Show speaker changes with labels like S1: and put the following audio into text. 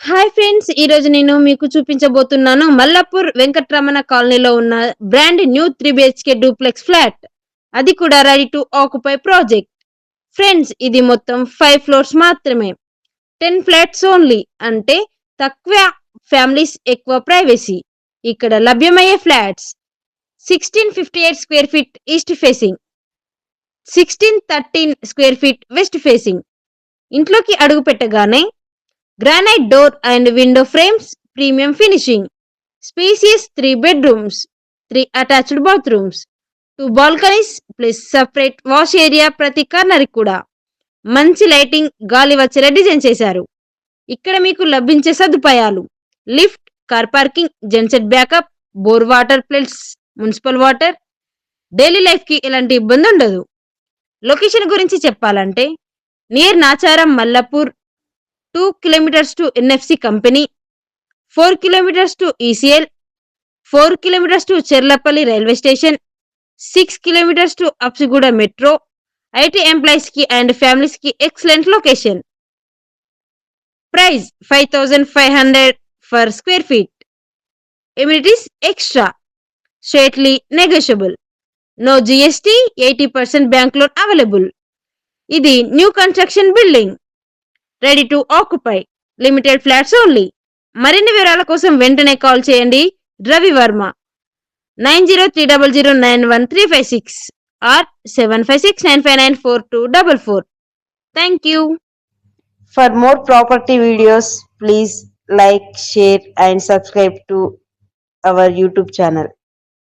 S1: Hi friends ఈ రోజు నేను మీకు చూపించబోతున్నాను మల్లపూర్ వెంకట్రమణ కాలనీలో ఉన్న brand new three BHK duplex flat అది కూడా ready to occupy project friends ఇది మొత్తం ఫైవ్ ఫ్లోర్స్ మాత్రమే. టెన్ ఫ్లాట్స్ ఓన్లీ అంటే తక్కువ ఫ్యామిలీస్ ఎక్కువ ప్రైవసీ ఇక్కడ లభ్యమయ్యే flats sixteen fifty eight square feet east facing sixteen thirteen square feet west facing ఇంట్లోకి అడుగు పెట్టగానే granite door and window frames premium finishing spacious three bedrooms three attached bathrooms two balconies plus separate wash area ప్రతి corner కూడా. మంచి lighting గాలి వచ్చేలా design చేశారు. ఇక్కడ మీకు లభించే సదుపాయాలు. Lift car parking genset backup bore water plates municipal water daily లైఫ్కి ఎలాంటి ఇబ్బంది ఉండదు. లొకేషన్ గురించి చెప్పాలంటే near Nacharam Mallapur two kilometers to NFC company four kilometers to ECL four kilometers to Cherlapally railway station six kilometers to Habsiguda metro IT ఎంప్లాయీస్కి and ఫ్యామిలీస్కి excellent location. Price five thousand five hundred for square feet. Amenities extra. Straightly negotiable. No GST eighty percent bank loan available. ఇది new construction building. Ready to occupy limited flats only. మరిన్ని వివరాల కోసం వెంటనే call చేయండి. Ravi Varma. Nine zero three double zero nine one three five six or seven five six nine five nine four two double four. Thank you.
S2: For more property videos please like share and subscribe to our YouTube channel